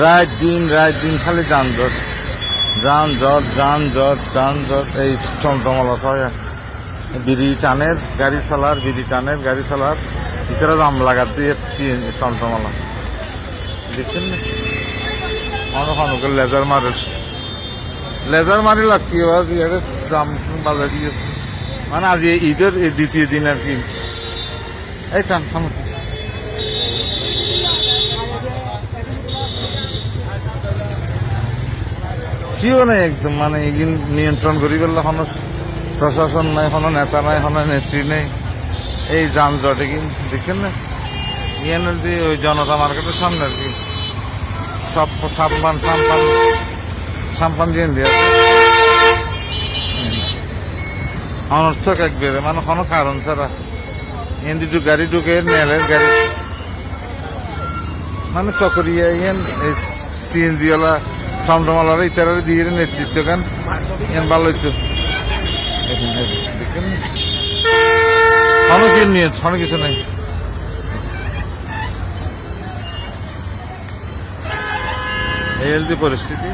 রাত দিন রাত দিন, খালি যানজট যানজট যানজট যানজট এই চমটমলা সবাই বিড়ি টানের, গাড়ি চালার, বিড়ি টানের, গাড়ি চালার। ভিতরে জাম লাগাত দিয়ে টমটমলা। দেখছেন না? অনেক লেজার মারে। লেজার মারি এবার জাম বাজার দিয়েছে মানে আজ ঈদের দ্বিতীয় দিন আর কি। এই টান কিও নাই একদম মানে এগিন নিয়ন্ত্রণ করি পেলে প্রশাসন নাই কোনো নেতা নাই কোনো নেত্রী নেই। এই যানজট এগিন দেখছেন না? ইয়ান যে ওই জনতা মার্কেটের সামনে আর কি। সব সাম্পান সাম্পান সাম্পান দিয়ে দিয়ে অনর্থক একবারে মানে কোনো কারণ ছাড়া। এন দুটো গাড়ি ঢুকে, নেলের গাড়ি। মানে চকরিয়া ইয়েন সিএনজি ওলা টমটমালারা দিয়ে নেতৃত্ব গান ইয়ান ভালো হইতো। দেখেন অনেক নিয়ে অনেক কিছু নাই। এই হেলদি পরিস্থিতি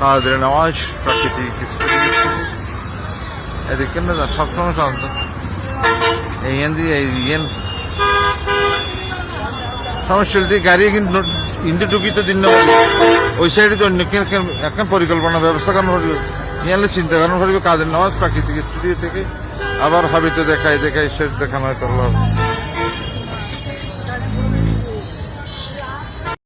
তাদের নেওয়াজ প্রাকৃতিক পরিস্থিতি এদিকে না, সবসময় শান্ত। এই এন এই ইয়েন সমস্যা গাড়ি কিন্তু ইন্দু টুকিতে দিন না। ওই সাইডে তো অন্য একটা পরিকল্পনা, ব্যবস্থা করানো করবে নিয়ে চিন্তা করানো করবে কাজের নামাজ, প্রাকৃতিক স্টুডিও থেকে আবার হাবিতে দেখায় দেখায়, সেটা দেখানো হয় করল